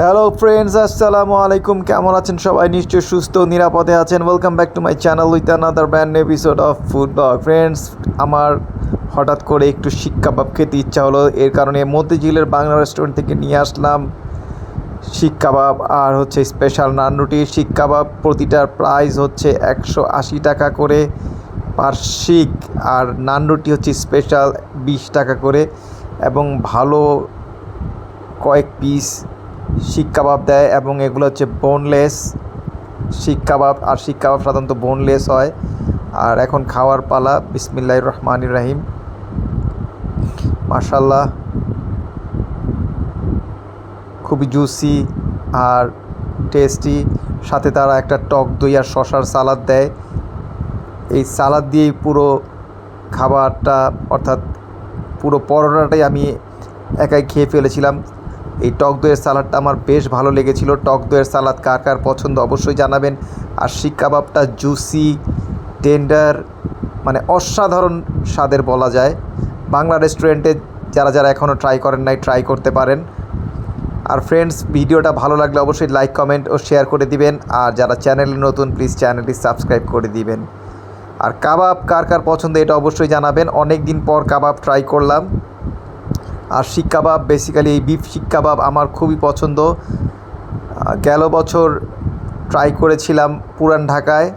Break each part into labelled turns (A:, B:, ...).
A: Hello friends আসসালামু আলাইকুম কেমন আছেন সবাই? নিশ্চয়ই সুস্থ নিরাপদে আছেন। Welcome back to my channel with another brand episode of food blog friends আমার হঠাৎ করে একটু শিক কাবাব খেতে ইচ্ছা হলো। এর কারণে মতিঝিলের বাংলা রেস্টুরেন্ট থেকে নিয়ে আসলাম শিক কাবাব আর হচ্ছে স্পেশাল নান রুটি শিক কাবাব প্রতিটার প্রাইস হচ্ছে একশো আশি টাকা করে পার শিক আর নান রুটি হচ্ছে স্পেশাল বিশ টাকা করে। এবং ভালো কয়েক পিস শিক কাবাব দেয় এবং এগুলো হচ্ছে বোনলেস শিক কাবাব আর শিক কাবাব সাধারণত বোনলেস হয়। আর এখন খাওয়ার পালা বিসমিল্লাহ রহমান রাহিম। মাশাল্লাহ খুবই জুসি আর টেস্টি সাথে তারা একটা টক দই আর শশার সালাদ দেয়। এই সালাদ দিয়েই পুরো খাবারটা, অর্থাৎ পুরো পরোটাটাই আমি একাই খেয়ে ফেলেছিলাম। এই টক দইয়ের সালাদটা আমার বেশ ভালো লেগেছিল। টক দইয়ের সালাদ কার কার পছন্দ অবশ্যই জানাবেন। আর শিক কাবাবটা জুসি, টেন্ডার মানে অসাধারণ স্বাদের বলা যায়। বাংলা রেস্টুরেন্টে যারা যারা এখনও ট্রাই করেন নাই ট্রাই করতে পারেন। আর ফ্রেন্ডস ভিডিওটা ভালো লাগলে অবশ্যই লাইক কমেন্ট ও শেয়ার করে দিবেন। আর যারা চ্যানেলে নতুন প্লিজ চ্যানেলটি সাবস্ক্রাইব করে দিবেন। আর কাবাব কার কার পছন্দ এটা অবশ্যই জানাবেন। অনেক দিন পর কাবাব ট্রাই করলাম। আর শিক কাবাব বেসিক্যালি এই বিফ শিক কাবাব আমার খুবই পছন্দ। গেল বছর ট্রাই করেছিলাম পুরান ঢাকায়।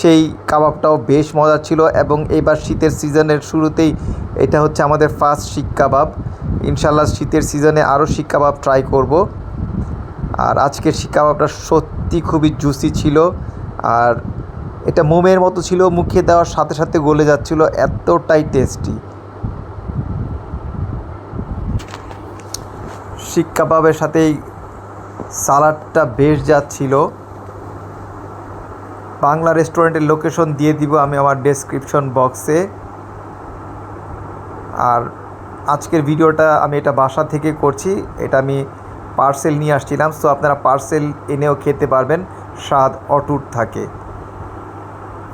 A: সেই কাবাবটাও বেশ মজার ছিল এবং এবার শীতের সিজনের শুরুতেই এটা হচ্ছে আমাদের ফার্স্ট শিক কাবাব ইনশাল্লাহ শীতের সিজনে আরও শিক কাবাব ট্রাই করব। আর আজকের শিক কাবাবটা সত্যি খুবই জুসি ছিল। আর এটা মোমের মতো ছিল, মুখে দেওয়ার সাথে সাথে গলে যাচ্ছিল, এতটাই টেস্টি শিক কাবাবের সাথেই সালাডটা বেশ যাচ্ছিল বাংলা রেস্টুরেন্টের লোকেশন দিয়ে দিব আমি আমার ডেসক্রিপশন বক্সে আর আজকের ভিডিওটা আমি এটা বাসা থেকে করছি, এটা আমি পার্সেল নিয়ে আসছিলাম। সো আপনারা পার্সেল এনেও খেতে পারবেন, স্বাদ অটুট থাকে।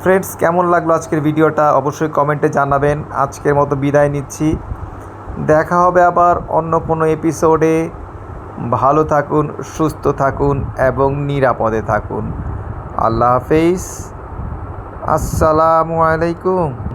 A: ফ্রেন্ডস কেমন লাগল আজকের ভিডিওটা? অবশ্যই কমেন্টে জানাবেন। আজকের মতো বিদায় নিচ্ছি। দেখা হবে আবার অন্য কোনো এপিসোডে ভালো থাকুন, সুস্থ থাকুন এবং নিরাপদে থাকুন। আল্লাহ হাফেজ। আসসালামু আলাইকুম।